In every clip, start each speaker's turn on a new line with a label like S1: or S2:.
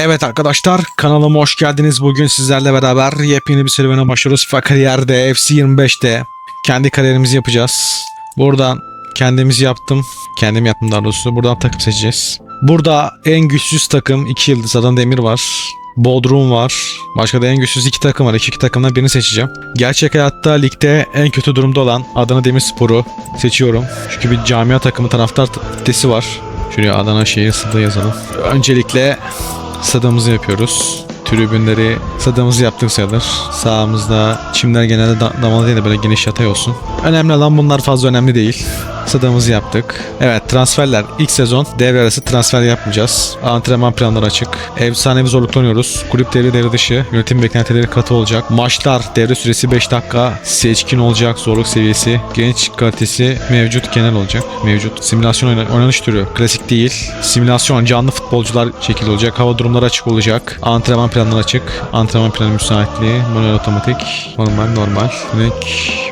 S1: Evet arkadaşlar kanalıma hoş geldiniz. Bugün sizlerle beraber yepyeni bir serüvene başlıyoruz. FIFA kariyerde FC 25'te kendi kariyerimizi yapacağız. Buradan kendimizi yaptım. Kendim yaptım daha doğrusu. Buradan takım seçeceğiz. Burada en güçsüz takım 2 yıldız Adana Demir var. Bodrum var. Başka da en güçsüz iki takım var. İki, iki takımdan birini seçeceğim. Gerçek hayatta ligde en kötü durumda olan Adana Demirspor'u seçiyorum. Çünkü bir camia takımı taraftar kitlesi var. Şuraya Adana şehir stadı yazalım. Öncelikle stadımızı yapıyoruz. Tribünleri stadımızı yaptık sayılır. Sağımızda çimler genelde da- damalı değil de böyle geniş yatay olsun. Önemli olan bunlar fazla önemli değil. Stadımızı yaptık. Evet transferler. ilk sezon devre arası transfer yapmayacağız. Antrenman planları açık. Efsane bir zorlukta oynuyoruz. Kulüp devre devre dışı. Yönetim beklentileri katı olacak. Maçlar devre süresi 5 dakika. Seçkin olacak. Zorluk seviyesi. Genç kalitesi mevcut genel olacak. Mevcut. Simülasyon oyna- oynanış türü. Klasik değil. Simülasyon canlı futbolcular şekilde olacak. Hava durumları açık olacak. Antrenman planları açık. Antrenman planı müsaitliği. Manuel otomatik. Normal normal. Direkt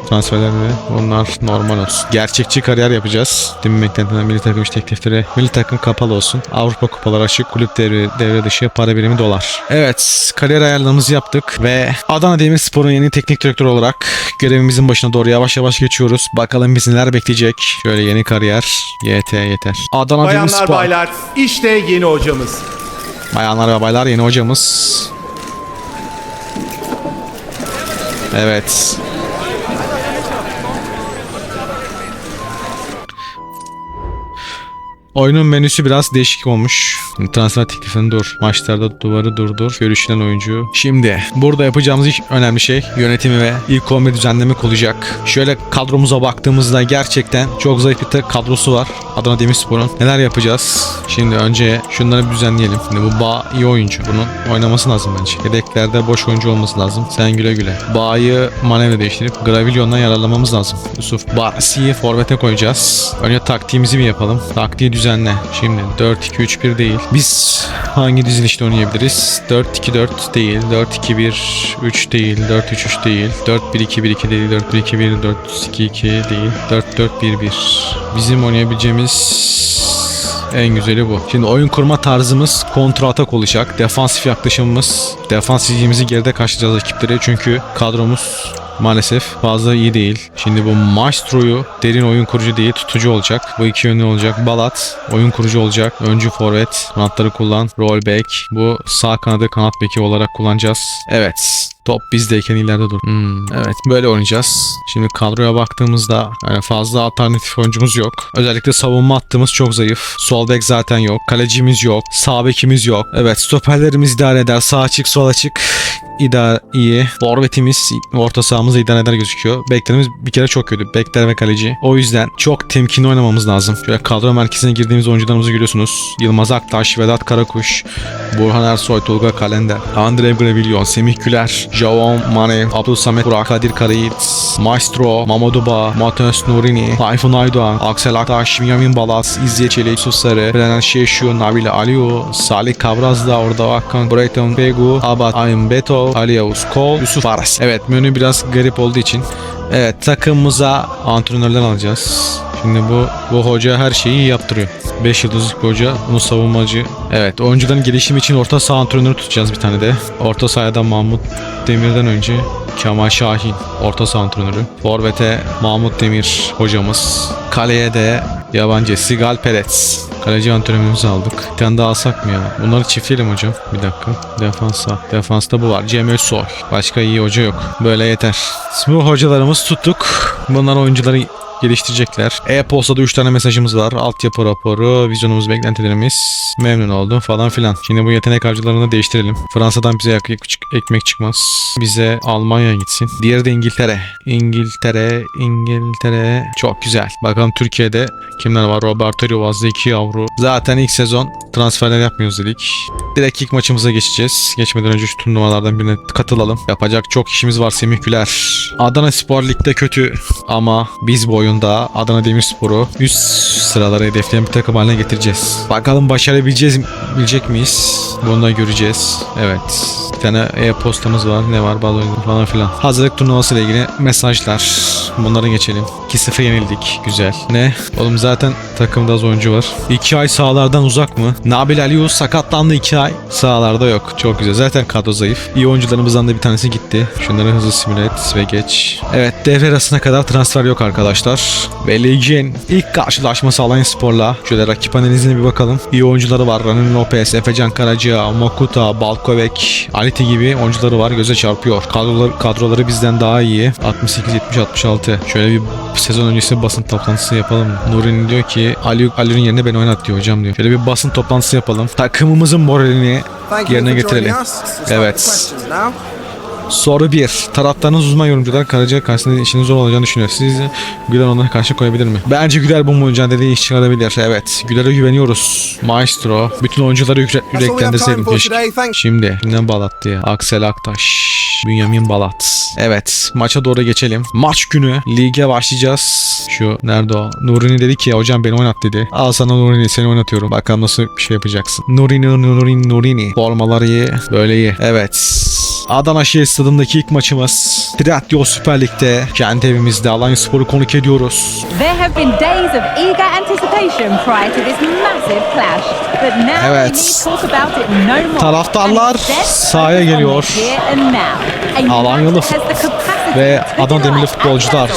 S1: transferler ve onlar normal olsun. Gerçekçi kariyer yapacağız. Demin beklentilen milli takım iş teklifleri. Milli takım kapalı olsun. Avrupa kupaları açık. Kulüp devre, devre dışı. Para birimi dolar. Evet. Kariyer ayarlarımızı yaptık ve Adana Demirspor'un yeni teknik direktörü olarak görevimizin başına doğru yavaş yavaş geçiyoruz. Bakalım bizi neler bekleyecek. Şöyle yeni kariyer. YT yeter. Adana
S2: Bayanlar
S1: Demirspor.
S2: baylar işte yeni hocamız.
S1: Bayanlar ve baylar yeni hocamız. Evet. Oyunun menüsü biraz değişik olmuş. Transfer teklifini dur. Maçlarda duvarı durdur. Görüşülen oyuncu. Şimdi burada yapacağımız ilk önemli şey yönetimi ve ilk 11 düzenlemek olacak. Şöyle kadromuza baktığımızda gerçekten çok zayıf bir kadrosu var. Adana Demirspor'un. Neler yapacağız? Şimdi önce şunları bir düzenleyelim. Şimdi bu Ba iyi oyuncu. Bunun oynaması lazım bence. Yedeklerde boş oyuncu olması lazım. Sen güle güle. Ba'yı manevra değiştirip Gravillon'dan yararlamamız lazım. Yusuf Barsi'yi forvete koyacağız. Önce taktiğimizi bir yapalım. Taktiği düzenle. Şimdi 4-2-3-1 değil. Biz hangi dizilişte oynayabiliriz? 4-2-4 değil. 4-2-1-3 değil. 4-3-3 değil. 4-1-2-1-2 değil. 4-1-2-1 4-2-2 değil. 4-4-1-1. Bizim oynayabileceğimiz en güzeli bu. Şimdi oyun kurma tarzımız kontra atak olacak. Defansif yaklaşımımız defansifliğimizi geride kaçacağız rakipleri çünkü kadromuz maalesef fazla iyi değil. Şimdi bu Maestro'yu derin oyun kurucu değil tutucu olacak. Bu iki yönlü olacak. Balat oyun kurucu olacak. Öncü forvet. Kanatları kullan. Rollback. Bu sağ kanadı kanat beki olarak kullanacağız. Evet. Top bizdeyken ileride dur. Hmm, evet böyle oynayacağız. Şimdi kadroya baktığımızda yani fazla alternatif oyuncumuz yok. Özellikle savunma hattımız çok zayıf. Sol bek zaten yok. Kalecimiz yok. Sağ bekimiz yok. Evet stoperlerimiz idare eder. Sağ açık sol açık idare iyi. Forvetimiz orta sahamız idare eder gözüküyor. Beklerimiz bir kere çok kötü. Bekler ve kaleci. O yüzden çok temkinli oynamamız lazım. Şöyle kadro merkezine girdiğimiz oyuncularımızı görüyorsunuz. Yılmaz Aktaş, Vedat Karakuş, Burhan Ersoy, Tolga Kalender, Andre Gravillon, Semih Güler, Javon Mane, Abdülsamet Burak, Kadir Karayit, Maestro, Mamoduba, Mateus Nurini, Tayfun Aydoğan, Aksel Aktaş, Yamin Balas, İzzet Çelik, Yusuf Sarı, Brennan Şeşu, Nabil Aliu, Salih Kabraz da orada Hakan, Brayton Pegu, Abad Ayın Beto, Ali Yavuz Kol, Yusuf Aras. Evet menü biraz garip olduğu için Evet takımımıza antrenörler alacağız. Şimdi bu bu hoca her şeyi yaptırıyor. 5 yıldızlık bir hoca, bunu savunmacı. Evet, oyuncuların gelişimi için orta saha antrenörü tutacağız bir tane de. Orta sahada Mahmut Demir'den önce Kemal Şahin orta saha antrenörü. Forvet'e Mahmut Demir hocamız. Kaleye de yabancı Sigal Perez. Kaleci antrenörümüzü aldık. Bir tane daha alsak mı ya? Bunları çiftleyelim hocam. Bir dakika. Defansa. Defansta bu var. Cem Özsoy. Başka iyi hoca yok. Böyle yeter. Şimdi hocalarımız tuttuk. Bunlar oyuncuları geliştirecekler. E-postada 3 tane mesajımız var. Altyapı raporu, vizyonumuz, beklentilerimiz, memnun oldum falan filan. Şimdi bu yetenek harcılarını değiştirelim. Fransa'dan bize yak- yak- ekmek çıkmaz. Bize Almanya gitsin. Diğeri de İngiltere. İngiltere, İngiltere. Çok güzel. Bakalım Türkiye'de kimler var? Roberto Rivaz'da 2 yavru. Zaten ilk sezon transferler yapmıyoruz dedik. Direkt ilk maçımıza geçeceğiz. Geçmeden önce şu turnuvalardan birine katılalım. Yapacak çok işimiz var Semih Güler. Adana Spor Lig'de kötü ama biz bu oyunda Adana Demirspor'u üst sıralara hedefleyen bir takım haline getireceğiz. Bakalım başarabileceğiz bilecek miyiz? Bunu da göreceğiz. Evet. Bir tane e-postamız var. Ne var? Bal oyunu falan filan. Hazırlık turnuvası ile ilgili mesajlar. Bunları geçelim. 2-0 yenildik. Güzel. Ne? Oğlum zaten takımda az oyuncu var. 2 ay sahalardan uzak mı? Nabil Aliyu sakatlandı 2 ay. Sahalarda yok. Çok güzel. Zaten kadro zayıf. İyi oyuncularımızdan da bir tanesi gitti. Şunları hızlı simüle et ve geç. Evet devre arasına kadar transfer yok arkadaşlar. Ve ligin ilk karşılaşması Alanya Spor'la. Şöyle rakip analizine bir bakalım. İyi oyuncuları var. Ranin Lopez, Efecan Karaca, Mokuta, Balkovek, Aliti gibi oyuncuları var. Göze çarpıyor. Kadroları, kadroları bizden daha iyi. 68, 70, 66. Şöyle bir sezon öncesi basın toplantısı yapalım. Nurin diyor ki Ali Ali'nin yerine beni oynat diyor hocam diyor. Şöyle bir basın toplantısı yapalım. Takımımızın moralini yerine getirelim. Evet. Soru 1. Taraftarınız uzman yorumcular Karaca karşısında işinin zor olacağını düşünüyor. Siz Güler ona karşı koyabilir mi? Bence Güler bu mücadeleye iş çıkarabilir. Evet. Güler'e güveniyoruz. Maestro. Bütün oyuncuları yüreklendirseydim keşke. Şimdi kimden bağlattı ya? Aksel Aktaş. Bünyamin Balat. Evet maça doğru geçelim. Maç günü lige başlayacağız. Şu nerede o? Nurini dedi ki hocam beni oynat dedi. Al sana Nurini seni oynatıyorum. Bakalım nasıl bir şey yapacaksın. Nurini Nurini Nurini. Formalar iyi. Böyle iyi. Evet. Adana Şehir Stadı'ndaki ilk maçımız. Triathlon Süper Lig'de. Kendi evimizde Alanya Spor'u konuk ediyoruz. Evet. Taraftarlar sahaya geliyor. Alanyalı ve Adana Demirli futbolcular.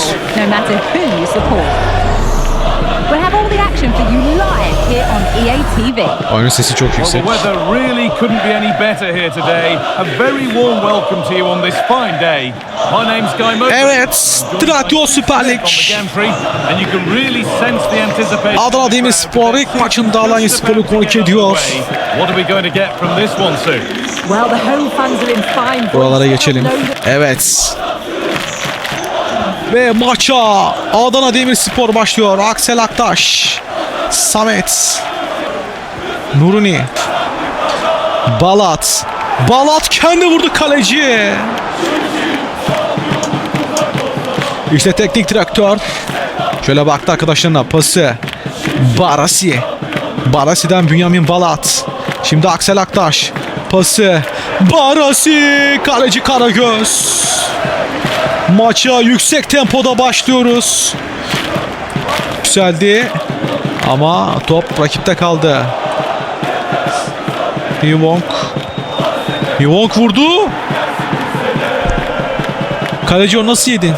S3: No TV.
S1: Oyunun sesi çok
S4: Well, the weather really couldn't be any better here today. A very warm welcome to you on this fine day. My name's Guy Murphy.
S1: Evet, Triathlon Süper Lig.
S4: On the gantry, and you can really sense the anticipation.
S1: Adana Demirspor ilk maçında Alanya Spor'u konuk ediyor.
S4: What are we going to get from this one soon?
S3: Well, the home fans are in fine
S1: Buralara geçelim. Evet. Ve maça Adana Demirspor başlıyor. Aksel Aktaş. Samet. Nuruni. Balat. Balat kendi vurdu kaleci. İşte teknik direktör. Şöyle baktı arkadaşlarına pası. Barasi. Barasi'den Bünyamin Balat. Şimdi Aksel Aktaş. Pası. Barasi. Kaleci Karagöz. Maça yüksek tempoda başlıyoruz. Yükseldi. Ama top rakipte kaldı. Hwong. Hwong vurdu. Kaleci onu nasıl yedin?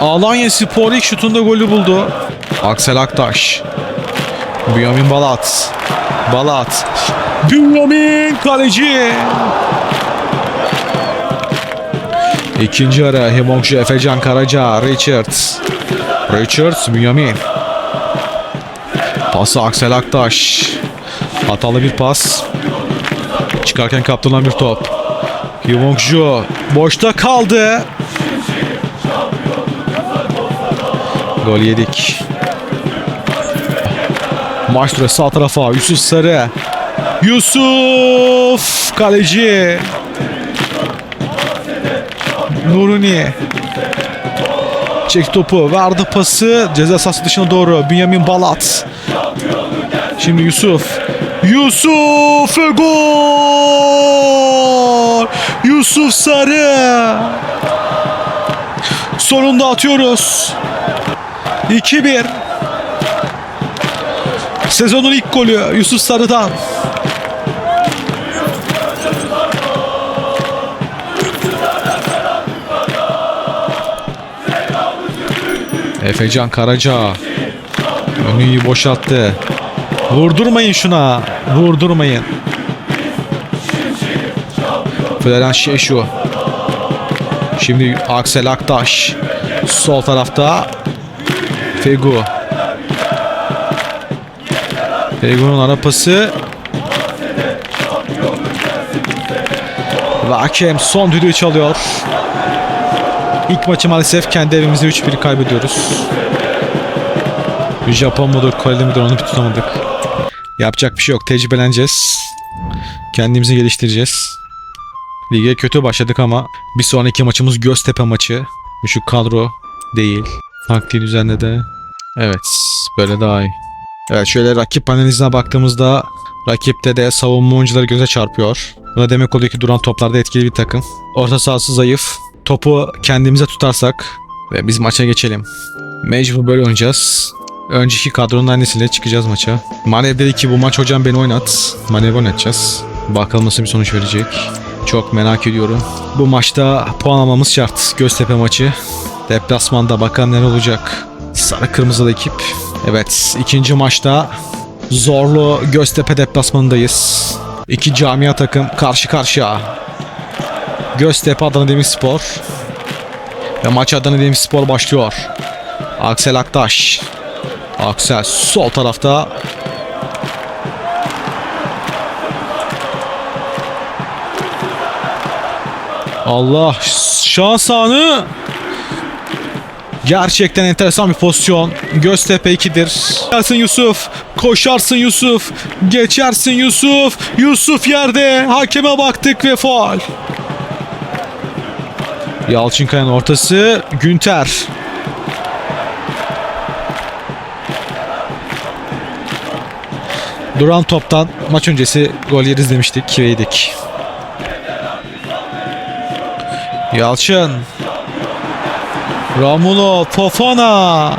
S1: Alanya Spor ilk şutunda golü buldu. Aksel Aktaş. Bünyamin Balat. Balat. Bünyamin kaleci. İkinci ara Hemongju Efecan Karaca Richards. Richards Bünyamin. Pası Aksel Aktaş. Hatalı bir pas. Çıkarken kaptırılan bir top. Hwongju boşta kaldı. Gol yedik. Maestro sağ tarafa Yusuf Sarı. Yusuf kaleci. Nuruni. Çek topu. Verdi pası. Ceza sahası dışına doğru. Bünyamin Balat. Şimdi Yusuf. Yusuf gol. Yusuf Sarı. Sonunda atıyoruz. 2-1. Sezonun ilk golü Yusuf Sarı'dan. Efecan Karaca. Önü iyi boşalttı. Vurdurmayın şuna. Vurdurmayın. Florian Şeşu. Şimdi Aksel Aktaş. Sol tarafta Fegu. Fegu'nun ara pası. Ve hakem son düdüğü çalıyor. İlk maçı maalesef kendi evimizde 3-1 kaybediyoruz. Japon mudur, Koreli midir onu bir tutamadık. Yapacak bir şey yok. Tecrübeleneceğiz. Kendimizi geliştireceğiz. Lige kötü başladık ama bir sonraki maçımız Göztepe maçı. Şu kadro değil. Taktiği düzenle de. Evet. Böyle daha iyi. Evet şöyle rakip analizine baktığımızda rakipte de savunma oyuncuları göze çarpıyor. Bu da demek oluyor ki duran toplarda etkili bir takım. Orta sahası zayıf. Topu kendimize tutarsak ve biz maça geçelim. Mecbur böyle oynayacağız. Önceki kadronun annesiyle çıkacağız maça. Manev dedi ki bu maç hocam beni oynat. Manev oynatacağız. Bakalım nasıl bir sonuç verecek. Çok merak ediyorum. Bu maçta puan almamız şart. Göztepe maçı. Deplasmanda bakalım neler olacak. Sarı kırmızılı ekip. Evet ikinci maçta zorlu Göztepe deplasmanındayız. İki camia takım karşı karşıya. Göztepe Adana Demirspor. Ve maç Adana Demirspor başlıyor. Aksel Aktaş. Aksel sol tarafta. Allah şans anı. Gerçekten enteresan bir pozisyon. Göztepe 2'dir. Gelsin Yusuf. Koşarsın Yusuf. Geçersin Yusuf. Yusuf yerde. Hakeme baktık ve faul. Yalçınkaya'nın ortası. Günter. Duran toptan maç öncesi gol yeriz demiştik ve. Yalçın. Ramulo Fofana.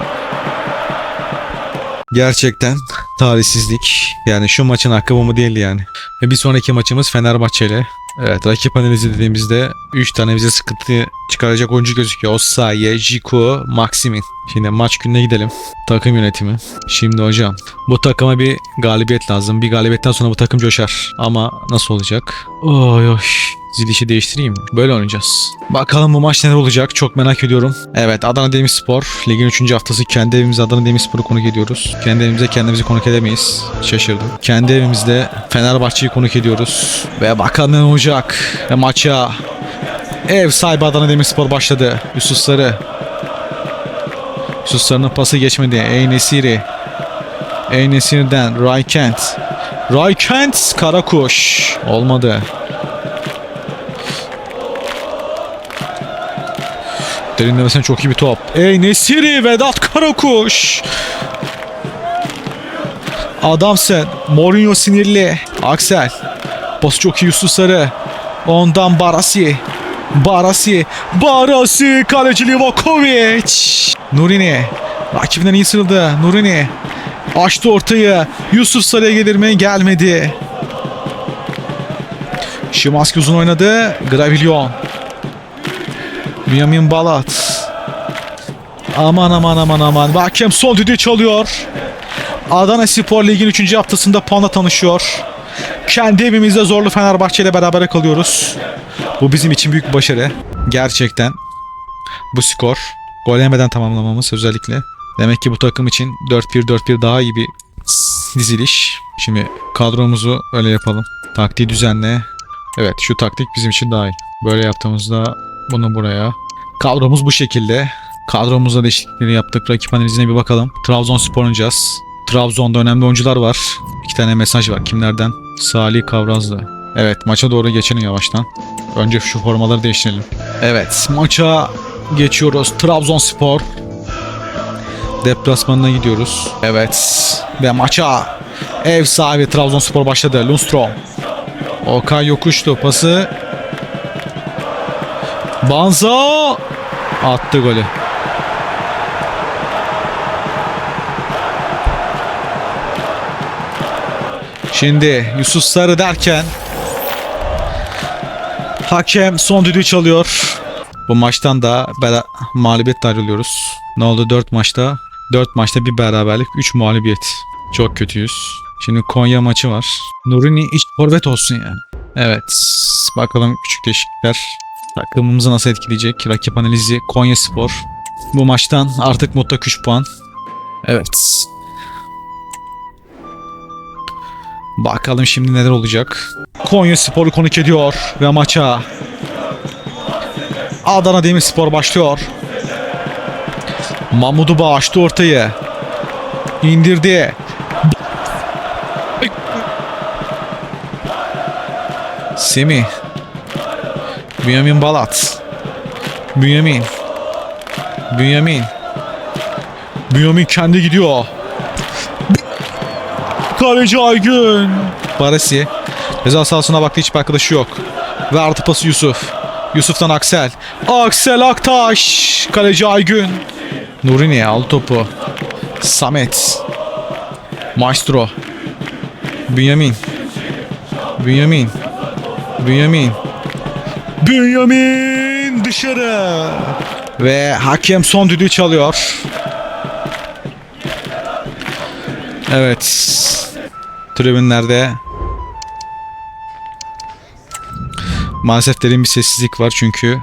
S1: Gerçekten talihsizlik. Yani şu maçın hakkı bu mu değildi yani. Ve bir sonraki maçımız Fenerbahçe ile. Evet rakip analizi dediğimizde 3 tane bize sıkıntı çıkaracak oyuncu gözüküyor. Osayi, Jiku, Maximin. Şimdi maç gününe gidelim. Takım yönetimi. Şimdi hocam bu takıma bir galibiyet lazım. Bir galibiyetten sonra bu takım coşar. Ama nasıl olacak? Oy oy. Zilişi değiştireyim mi? Böyle oynayacağız. Bakalım bu maç neler olacak çok merak ediyorum. Evet Adana Demirspor ligin 3. haftası kendi evimizde Adana Demirspor'u konuk ediyoruz. Kendi evimize kendimizi konuk edemeyiz. Şaşırdım. Kendi evimizde Fenerbahçe'yi konuk ediyoruz. Ve bakalım ne olacak. Ve maça ev sahibi Adana Demirspor başladı. Yusuf Sarı. Pası geçmedi. Ey Nesiri. Ey Nesir'den Raykent. Raykent Karakuş. Olmadı. Derinlemesine çok iyi bir top. Ey Nesiri Vedat Karakuş. Adamsın. Mourinho sinirli. Aksel. Bası çok iyi Yusuf Sarı. Ondan Barasi. Barasi. Barasi. Kaleci Livakovic. Nurini. Rakibinden iyi sırıldı. Nurini. Açtı ortayı. Yusuf Sarı'ya gelir mi? Gelmedi. Şimanski uzun oynadı. Gravillon. Bünyamin Balat. Aman aman aman aman. Hakem son düdüğü çalıyor. Adana Spor Lig'in 3. haftasında puanla tanışıyor. Kendi evimizde zorlu Fenerbahçe ile beraber kalıyoruz. Bu bizim için büyük başarı. Gerçekten bu skor gol yemeden tamamlamamız özellikle. Demek ki bu takım için 4-1-4-1 daha iyi bir diziliş. Şimdi kadromuzu öyle yapalım. Taktiği düzenle. Evet şu taktik bizim için daha iyi. Böyle yaptığımızda bunu buraya. Kadromuz bu şekilde. Kadromuzda değişiklikleri yaptık. Rakip analizine bir bakalım. Trabzonspor oynayacağız. Trabzon'da önemli oyuncular var. İki tane mesaj var. Kimlerden? Salih Kavrazlı. Evet maça doğru geçelim yavaştan. Önce şu formaları değiştirelim. Evet maça geçiyoruz. Trabzonspor. Deplasmanına gidiyoruz. Evet. Ve maça ev sahibi Trabzonspor başladı. Lundstrom. Okay yokuştu. Pası Banza attı golü. Şimdi Yusuf Sarı derken hakem son düdüğü çalıyor. Bu maçtan da mağlubiyetle ayrılıyoruz. Ne oldu 4 maçta? 4 maçta bir beraberlik, 3 mağlubiyet. Çok kötüyüz. Şimdi Konya maçı var. Nurini iç forvet olsun yani. Evet. Bakalım küçük değişiklikler takımımızı nasıl etkileyecek? Rakip analizi Konya Spor. Bu maçtan artık mutlak 3 puan. Evet. Bakalım şimdi neler olacak. Konya Spor'u konuk ediyor ve maça Adana Demirspor başlıyor. Mahmudu açtı ortayı. İndirdi. Semih. Bünyamin Balat. Bünyamin. Bünyamin. Bünyamin kendi gidiyor. Kaleci Aygün. Barasi. Ceza sahasına baktı hiçbir arkadaşı yok. Ve artı pası Yusuf. Yusuf'tan Aksel. Aksel Aktaş. Kaleci Aygün. Nuri'ne aldı topu. Samet. Maestro. Bünyamin. Bünyamin. Bünyamin. Bünyamin dışarı. Ve hakem son düdüğü çalıyor. Evet. Tribünlerde maalesef derin bir sessizlik var çünkü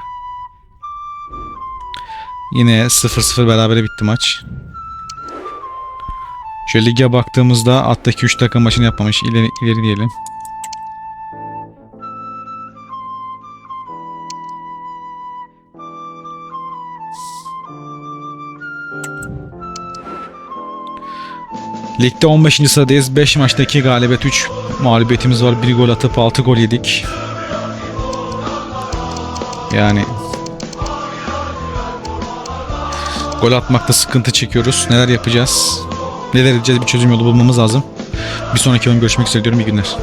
S1: yine 0-0 berabere bitti maç. Şöyle lige baktığımızda alttaki 3 takım maçını yapmamış. İleri, ileri diyelim. Ligde 15. sıradayız. 5 maçta 2 galibiyet 3 mağlubiyetimiz var. 1 gol atıp 6 gol yedik. Yani gol atmakta sıkıntı çekiyoruz. Neler yapacağız? Neler edeceğiz? Bir çözüm yolu bulmamız lazım. Bir sonraki bölüm görüşmek üzere diyorum. İyi günler.